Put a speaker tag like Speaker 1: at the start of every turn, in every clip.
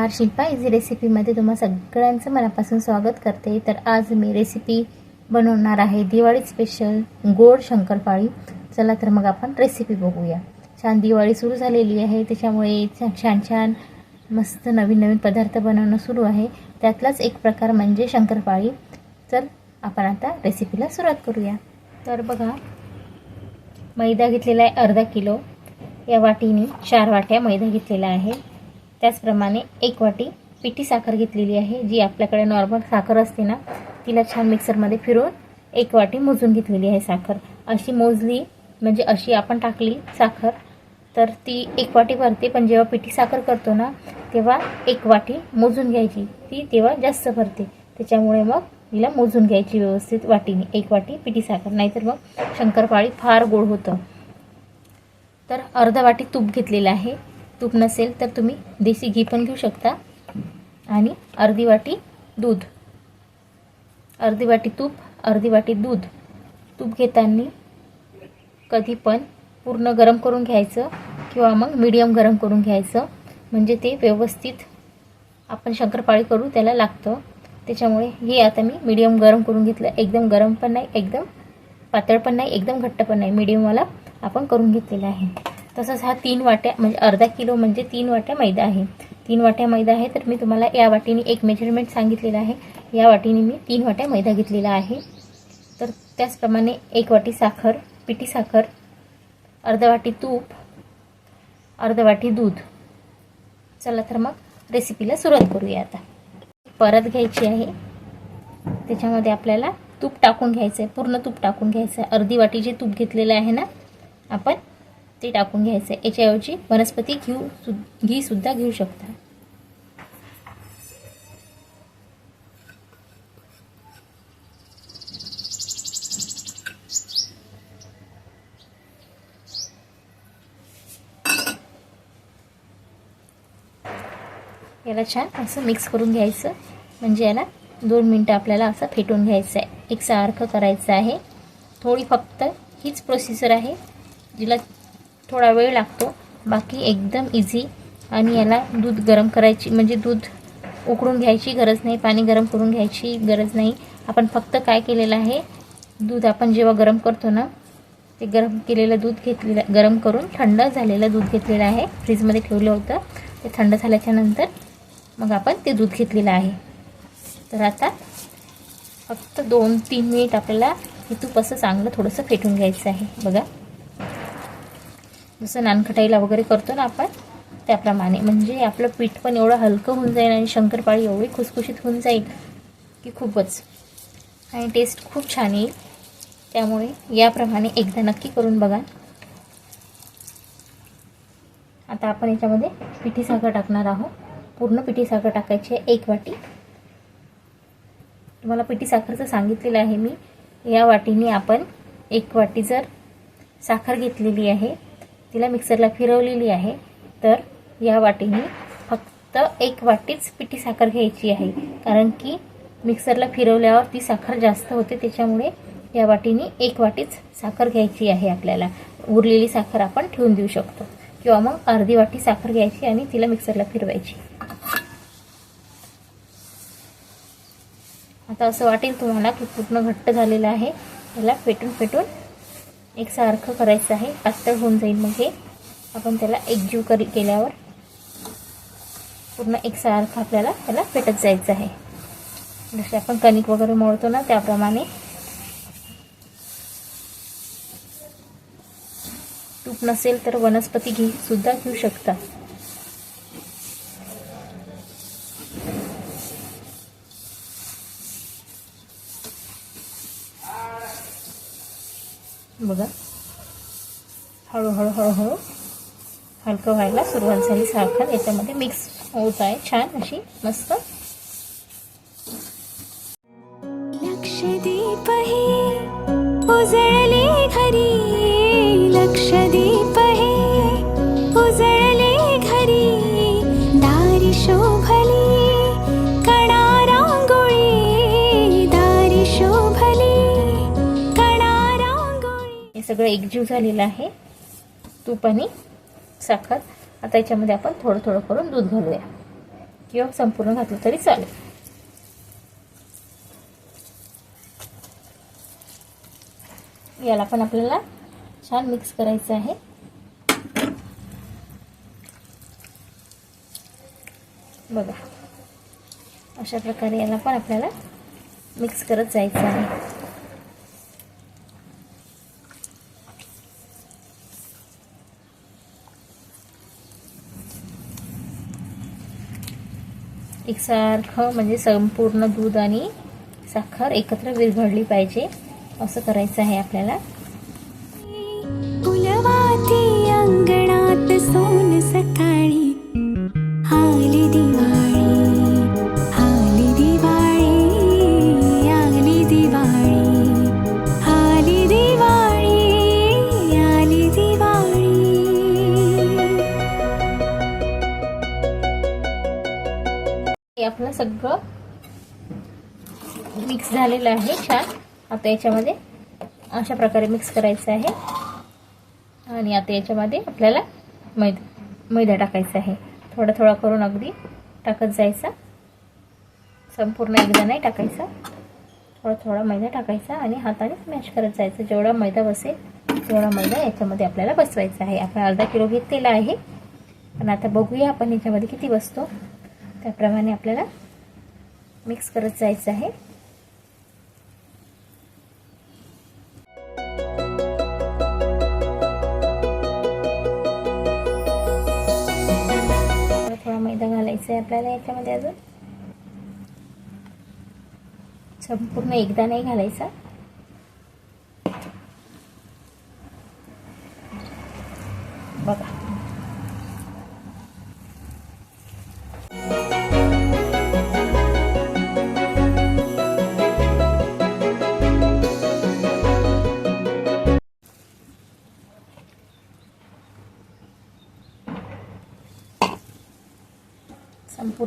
Speaker 1: नमस्कार. शिल्पा इझी रेसिपीमध्ये तुम्हा सगळ्यांचं मनापासून स्वागत करते. तर आज मी रेसिपी बनवणार आहे दिवाळी स्पेशल गोड शंकरपाळी. चला तर मग आपण रेसिपी बघूया. छान दिवाळी सुरू झालेली आहे. त्याच्यामुळे छान छान छान मस्त नवीन नवीन पदार्थ बनवणं सुरू आहे. त्यातलाच एक प्रकार म्हणजे शंकरपाळी. तर आपण आता रेसिपीला सुरुवात करूया. तर बघा मैदा घेतलेला आहे अर्धा किलो. या वाटीने चार वाट्या मैदा घेतलेला आहे. त्याचप्रमाणे एक वाटी पिठी साखर घेतलेली आहे जी आपल्याकडे नॉर्मल साखर असते ना तिला छान मिक्सरमध्ये फिरवून एक वाटी मोजून घेतलेली आहे साखर. अशी मोजली म्हणजे अशी आपण टाकली साखर तर ती एक वाटी भरते पण जेव्हा पिठी साखर करतो ना तेव्हा एक वाटी मोजून घ्यायची. ती तेव्हा जास्त भरते. त्याच्यामुळे मग तिला मोजून घ्यायची व्यवस्थित वाटीने एक वाटी पिठी साखर. नाहीतर मग शंकरपाळी फार गोड होतं. तर अर्धा वाटी तूप घेतलेलं आहे. तूप नसेल तर तुम्ही देशी घी पण घेऊ शकता. आणि अर्धी वाटी दूध. अर्धी वाटी तूप अर्धी वाटी दूध. तूप घेताना कधी पण पूर्ण गरम करून घ्यायचं किंवा मग मीडियम गरम करून घ्यायचं. म्हणजे ते व्यवस्थित आपण शंकरपाळी करू त्याला लागतं. त्याच्यामुळे हे आता मी मीडियम गरम करून घेतलं. एकदम गरम पण नाही एकदम पातळ पण नाही एकदम घट्ट पण नाही. मीडियमवाला आपण करून घेतलेला आहे. तसंच हा तीन वाट्या म्हणजे अर्धा किलो म्हणजे तीन वाट्या मैदा आहे. तीन वाट्या मैदा आहे तर मी तुम्हाला या वाटीने एक मेजरमेंट सांगितलेलं आहे. या वाटीने मी तीन वाट्या मैदा घेतलेला आहे. तर त्याचप्रमाणे एक वाटी साखर पिठी साखर अर्धा वाटी तूप अर्धा वाटी दूध. चला तर मग रेसिपीला सुरुवात करूया आता. परत घ्यायची आहे. त्याच्यामध्ये आपल्याला तूप टाकून घ्यायचं आहे पूर्ण तूप टाकून घ्यायचं आहे अर्धी वाटी जे तूप घेतलेलं आहे ना आपण ते टाकून घ्यायचं. आहे याच्याऐवजी वनस्पती घेऊ सु घीसुद्धा घेऊ शकता. याला छान असं मिक्स करून घ्यायचं. म्हणजे याला दोन मिनटं आपल्याला असं फेटून घ्यायचं आहे एकसारखं करायचं आहे. थोडी फक्त हीच प्रोसिजर आहे जिला थोडा वेळ लागतो. बाकी एकदम इझी आणि याला दूध गरम करायची म्हणजे दूध उकळून घ्यायची गरज नाही पाणी गरम करून घ्यायची गरज नाही. आपण फक्त काय केलेलं आहे दूध आपण जेव्हा गरम करतो ना ते गरम केलेलं दूध घेतलेलं गरम करून थंड झालेलं दूध घेतलेलं आहे. फ्रीजमध्ये ठेवलं होतं. ते थंड झाल्याच्यानंतर मग आपण ते दूध घेतलेलं आहे. तर आता फक्त दोन तीन मिनिट आपल्याला हे तूप असं चांगलं थोडंसं फेटून घ्यायचं आहे. बघा. जसं नानखटाईला वगैरे करतो ना आपण त्याप्रमाणे. म्हणजे आपलं पीठ पण एवढं हलकं होऊन जाईल आणि शंकरपाळी एवढी खुसखुशीत होऊन जाईल की खूपच. आणि टेस्ट खूप छान येईल. त्यामुळे याप्रमाणे एकदा नक्की करून बघा. आता आपण याच्यामध्ये पिठी साखर टाकणार आहोत. पूर्ण पिठी साखर टाकायची आहे एक वाटी. तुम्हाला पिठी साखरचं सांगितलेलं आहे मी. या वाटीने आपण एक वाटी जर साखर घेतलेली आहे तिला मिक्सरला फिरवलेली आहे. तर या वाटीने फक्त एक वाटीच पिठी साखर घ्यायची आहे. कारण की मिक्सरला फिरवल्यावर ती साखर जास्त होते त्याच्यामुळे या वाटीने एक वाटीच साखर घ्यायची आहे आपल्याला. उरलेली साखर आपण ठेवून देऊ शकतो. किंवा मग अर्धी वाटी साखर घ्यायची आणि तिला मिक्सरला फिरवायची. आता असं वाटेल तुम्हाला की पूर्ण घट्ट झालेलं आहे. त्याला फेटून फेटून एकसारखं करायचं आहे. पातळ होऊन जाईल मग हे. आपण त्याला एकजीव करी केल्यावर पूर्ण एकसारखं आपल्याला त्याला पेटत जायचं आहे. जसे आपण कणिक वगैरे मोडतो ना त्याप्रमाणे तूप नसेल तर वनस्पती घी सुद्धा घेऊ शकता. बघा. हळूहळू हळूहळू हलकं व्हायला सुरुवात झाली. साखर याच्यामध्ये मिक्स होत आहे. छान अशी मस्त.
Speaker 2: लक्षदीप उजळली घरी. लक्षदीप
Speaker 1: सगळं एकजीव झालेलं आहे. तूप आणि साखर. आता याच्यामध्ये आपण थोडं थोडं करून दूध घालूया. किंवा संपूर्ण घातलं तरी चालेल. याला पण आपल्याला छान मिक्स करायचं आहे. बघा. अशा प्रकारे याला पण आपल्याला मिक्स करत जायचं आहे. एकसारखं म्हणजे संपूर्ण दूध आणि साखर एकत्र विरघळली पाहिजे. असं करायचं आहे आपल्याला.
Speaker 2: अंगणात सोन सकाळी
Speaker 1: हे आपलं सगळं मिक्स झालेलं आहे छान. आता याच्यामध्ये अशा प्रकारे मिक्स करायचं आहे. आणि आता याच्यामध्ये आपल्याला मैदा मैदा टाकायचा आहे. थोडा थोडा करून अगदी टाकत जायचा. संपूर्ण एकदा नाही टाकायचा. थोडा थोडा मैदा टाकायचा आणि हाताने स्मॅश करत जायचं. जेवढा मैदा बसेल तेवढा मैदा याच्यामध्ये आपल्याला बसवायचा आहे. आपण अर्धा किलो घेतलेला आहे. पण आता बघूया आपण याच्यामध्ये किती बसतो. त्याप्रमाणे आपल्याला मिक्स करत जायचं आहे. थोडा मैदा घालायचा आहे आपल्याला याच्यामध्ये अजून. संपूर्ण एकदा नाही घालायचा.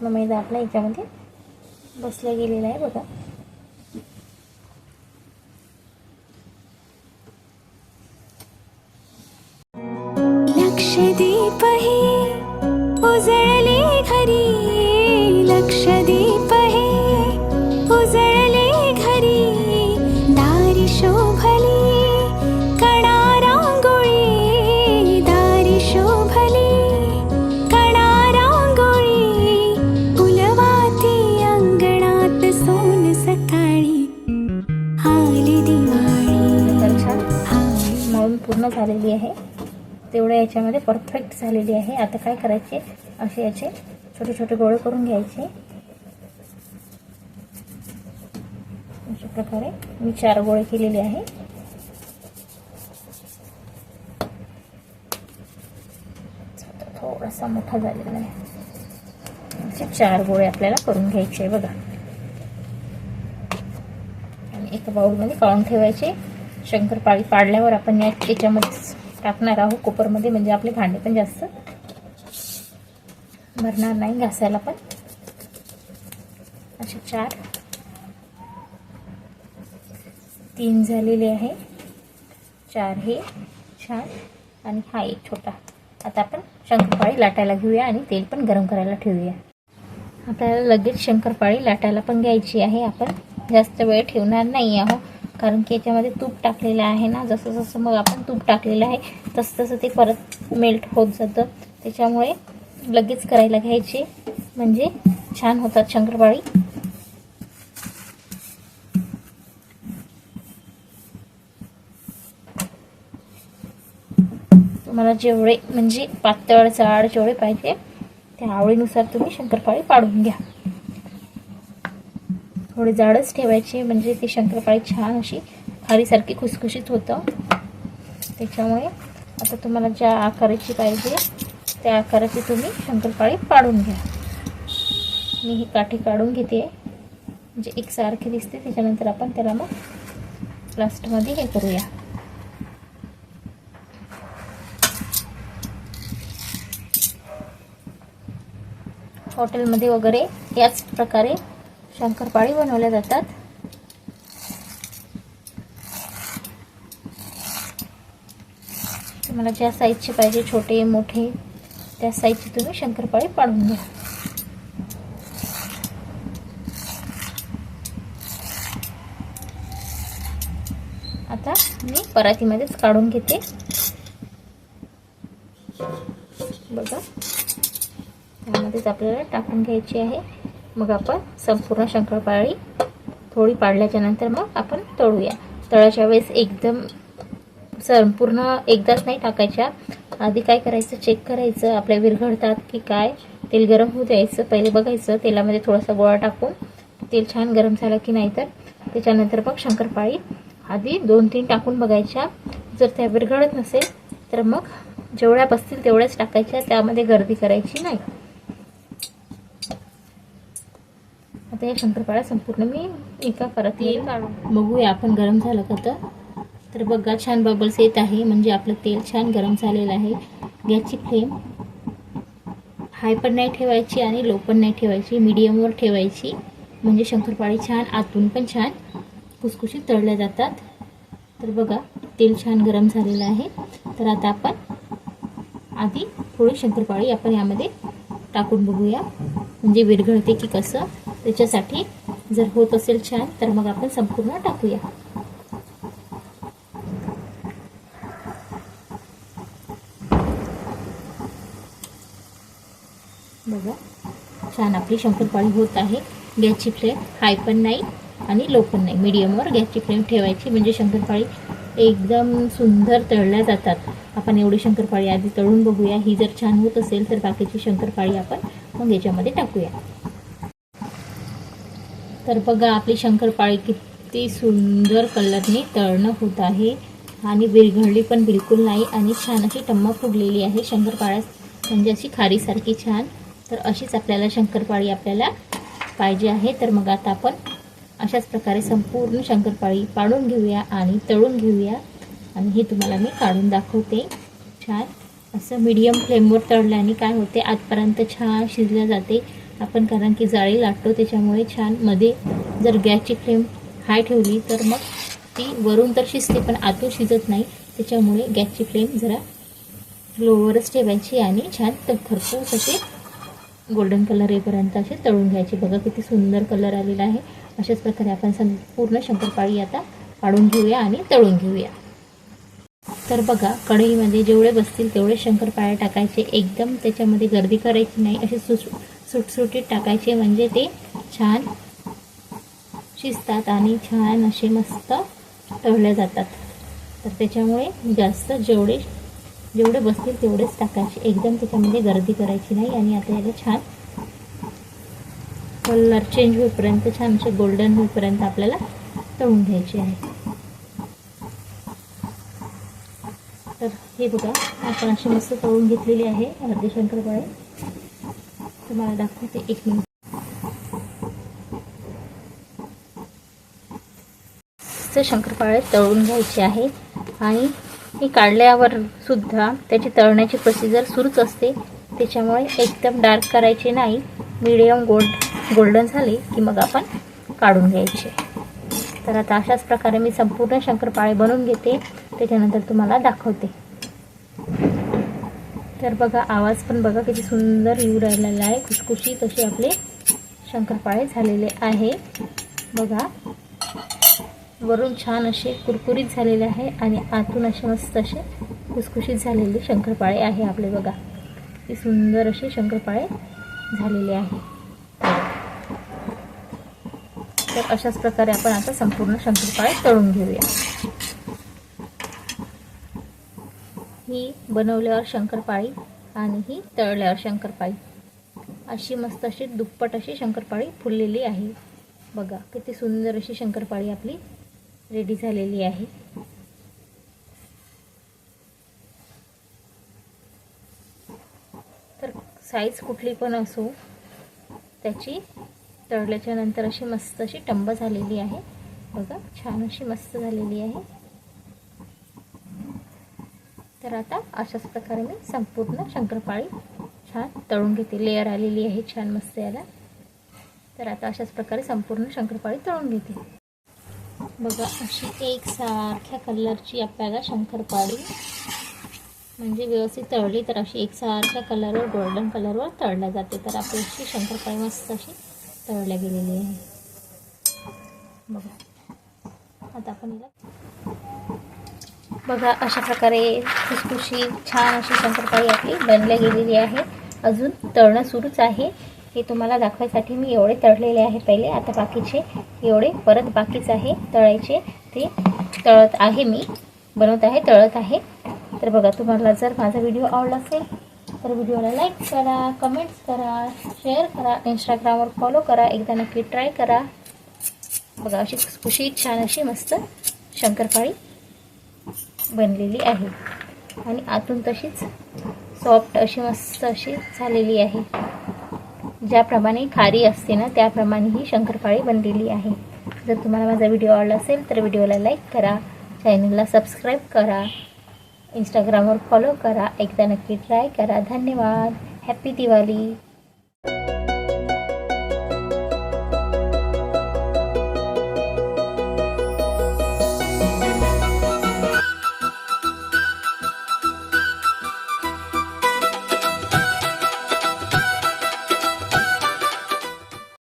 Speaker 1: पूर्ण मैदा आपला याच्यामध्ये बसला गेलेला आहे बघा.
Speaker 2: लक्षदीप हे उजळले घरी. लक्षदीप
Speaker 1: याच्यामध्ये परफेक्ट झालेली आहे. आता काय करायचे? असे याचे छोटे छोटे गोळे करून घ्यायचे. अशा प्रकारे मी चार गोळे केलेले आहे. थोडासा मोठा झालेला आहे. असे चार गोळे आपल्याला करून घ्यायचे बघा. आणि एका बाउलमध्ये काढून ठेवायचे. शंकरपाळी पाडल्यावर आपण या याच्यामध्ये टाकणार आहोत कुकरमध्ये म्हणजे आपले भांडे पण जास्त. भरणार नाही घासायला पण. असे चार. तीन झालेले आहे. चार हे छान. आणि हा एक छोटा. आता आपण शंकरपाळी लाटायला घेऊया आणि तेल पण गरम करायला ठेवूया. आपल्याला लगेच शंकरपाळी लाटायला पण घ्यायची आहे. आपण जास्त वेळ ठेवणार नाही आहोत कारण की याच्यामध्ये तूप टाकलेलं आहे ना जसं जसं मग आपण तूप टाकलेलं आहे तसं तसं ते परत मेल्ट होत जातं. त्याच्यामुळे लगेच करायला घ्यायचे. म्हणजे छान होतात शंकरपाळी. तुम्हाला जेवढे म्हणजे पातळ जाड जेवढे पाहिजे त्या आवडीनुसार तुम्ही शंकरपाळी पाडून घ्या. थोडी जाडच ठेवायची म्हणजे ती शंकरपाळी छान अशी खारीसारखी खुसखुशीत होतं. त्याच्यामुळे आता तुम्हाला ज्या आकाराची पाहिजे त्या आकाराची तुम्ही शंकरपाळी पाडून घ्या. मी ही काठी काढून घेते. म्हणजे एकसारखी दिसते त्याच्यानंतर आपण त्याला मग लास्टमध्ये हे करूया. हॉटेलमध्ये वगैरे याच प्रकारे शंकरपाळी बनवल्या जातात. तुम्हाला ज्या साईजचे पाहिजे छोटे मोठे त्या साईजचे तुम्ही शंकरपाळी पाडून घ्या. आता मी परातीमध्येच काढून घेते. बघा. त्यामध्येच आपल्याला टाकून घ्यायची आहे. मग आपण संपूर्ण शंकरपाळी थोडी पाडल्याच्या नंतर मग आपण तळूया. तळाच्या वेळेस एकदम संपूर्ण एकदाच नाही टाकायच्या. आधी काय करायचं? चेक करायचं. आपल्या विरघळतात की काय? तेल गरम होऊ द्यायचं. पहिले बघायचं. तेलामध्ये थोडासा गोळा टाकून तेल छान गरम झालं की नाही तर त्याच्यानंतर मग शंकरपाळी आधी दोन तीन टाकून बघायच्या. जर त्या विरघळत नसेल तर मग जेवढ्या बसतील तेवढ्याच टाकायच्या. त्यामध्ये गर्दी करायची नाही. आता या शंकरपाळ्या संपूर्ण मी एका परत बघूया आपण गरम झालं का तर. तर बघा छान बबल्स येत आहे. म्हणजे आपलं तेल छान गरम झालेलं आहे. गॅसची फ्लेम हाय पण नाही ठेवायची आणि लो पण नाही ठेवायची. मीडियमवर ठेवायची. म्हणजे शंकरपाळी छान आतून पण छान खुसखुशीत तळल्या जातात. तर बघा तेल छान गरम झालेलं आहे. तर आता आपण आधी थोडी शंकरपाळी आपण यामध्ये टाकून बघूया. म्हणजे विरघळते की कसं. त्याच्यासाठी जर होत असेल छान तर मग आपण संपूर्ण टाकूया. बघा छान आपली शंकरपाळी होत आहे. गॅसची फ्लेम हाय पण नाही आणि लो पण नाही. मीडियमवर गॅसची फ्लेम ठेवायची म्हणजे शंकरपाळी एकदम सुंदर तळल्या जातात. आपण एवढी शंकरपाळी आधी तळून बघूया. ही जर छान होत असेल तर बाकीची शंकरपाळी आपण मग याच्यामध्ये टाकूया. तर बघा आपली शंकरपाळी किती सुंदर कलरने तळणं होत आहे. आणि विरघळली पण बिलकुल नाही आणि छान अशी टम्मा फुगलेली आहे. शंकरपाळ्या म्हणजे अशी खारीसारखी छान. तर अशीच आपल्याला शंकरपाळी आपल्याला पाहिजे आहे. तर मग आता आपण अशाच प्रकारे संपूर्ण शंकरपाळी पाडून घेऊया आणि तळून घेऊया. आणि हे तुम्हाला मी काढून दाखवते. छान. असं मीडियम फ्लेमवर तळल्याने काय होते? आजपर्यंत छान शिजल्या जाते. आपण कारण की जाळी लाटतो त्याच्यामुळे छानमध्ये जर गॅसची फ्लेम हाय ठेवली तर मग ती वरून तर शिजते पण आतून शिजत नाही. त्याच्यामुळे गॅसची फ्लेम जरा लोवरच ठेवायची आणि छान तर खरपूस असे गोल्डन कलर येईपर्यंत असे तळून घ्यायचे. बघा किती सुंदर कलर आलेला आहे. अशाच प्रकारे आपण संपूर्ण शंकरपाळी आता काढून घेऊया आणि तळून घेऊया. तर बघा कढईमध्ये जेवढे बसतील तेवढे शंकरपाळ्या टाकायचे. एकदम त्याच्यामध्ये गर्दी करायची नाही. असे सुट सुटसुटीत टाकायचे म्हणजे ते छान शिजतात आणि छान असे मस्त तळल्या जातात. तर त्याच्यामुळे जास्त जेवढे जेवढे बसतील तेवढेच टाकायचे. एकदम त्याच्यामध्ये गर्दी करायची नाही आणि आता याला छान कलर चेंज होईपर्यंत छान असे गोल्डन होईपर्यंत आपल्याला तळून घ्यायचे आहे. तर हे बघा आपण अशी मस्त तळून घेतलेली आहे अर्धे शंकरपाळे तुम्हाला दाखवते एक मिनिट. शंकरपाळे तळून घ्यायचे आहे. आणि हे काढल्यावर सुद्धा त्याची तळण्याची प्रोसिजर सुरूच असते. त्याच्यामुळे एकदम डार्क करायचे नाही. मिडियम गोल्ड गोल्डन झाले की मग आपण काढून घ्यायचे. तर आता अशाच प्रकारे मी संपूर्ण शंकरपाळे बनवून घेते. त्याच्यानंतर तुम्हाला दाखवते. तर बघा आवाज पण बघा किती सुंदर येऊ राहिलेला आहे. खुशखुशीत असे आपले शंकरपाळे झालेले आहे. बघा वरून छान असे कुरकुरीत झालेले आहे आणि आतून असे मस्त असे खुसखुशीत झालेले शंकरपाळे आहे आपले बघा. ते सुंदर असे शंकरपाळे झालेले आहे. तर अशाच प्रकारे आपण आता संपूर्ण शंकरपाळे तळून घेऊया. ही बनवल्यावर शंकरपाळी आणि ही तळल्यावर शंकरपाळी. अशी मस्त अशी दुप्पट अशी शंकरपाळी फुललेली आहे. बघा किती सुंदर अशी शंकरपाळी आपली रेडी झालेली आहे. तर साईज कुठली पण असो त्याची तळल्याच्या नंतर अशी मस्त अशी टंब झालेली आहे. बघा छान अशी मस्त झालेली आहे. तर आता अशाच प्रकारे मी संपूर्ण शंकरपाळी छान तळून घेते. लेअर आलेली आहे छान मस्त याला. तर आता अशाच प्रकारे संपूर्ण शंकरपाळी तळून घेते. बघा अशी एकसारख्या कलरची आपल्याला शंकरपाळी म्हणजे व्यवस्थित तळली तर अशी एकसारख्या कलरवर गोल्डन कलरवर तळल्या जाते. तर आपली अशी शंकरपाळी मस्त अशी तळल्या गेलेली आहे. बघा. आता आपण याला बघा अशा प्रकारे खुसखुशी छान अशी शंकरपाळी आपली बनल्या गेलेली आहे. अजून तळणं सुरूच आहे. हे तुम्हाला दाखवायसाठी मी एवढे तळलेले आहे पहिले. आता बाकीचे एवढे परत बाकीच आहे. तळायचे ते तळत आहे मी. बनवत आहे तळत आहे. तर बघा तुम्हाला जर माझा व्हिडिओ आवडला असेल तर व्हिडिओला लाईक करा कमेंट्स करा शेअर करा इंस्टाग्रामवर फॉलो करा एकदा नक्की ट्राय करा. बघा अशी खुशी छान अशी मस्त शंकरपाळी बनलेली आहे. आणि आतून तशीच सॉफ्ट अशी मस्त अशी झालेली आहे. ज्याप्रमाणे खारी असते ना त्याप्रमाणे ही शंकरपाळी बनलेली आहे. जर तुम्हाला माझा व्हिडिओ आवडला असेल तर व्हिडिओला लाईक करा. चॅनलला सबस्क्राईब करा. इंस्टाग्रामवर फॉलो करा. एकदा नक्की ट्राय करा. धन्यवाद. हॅप्पी दिवाळी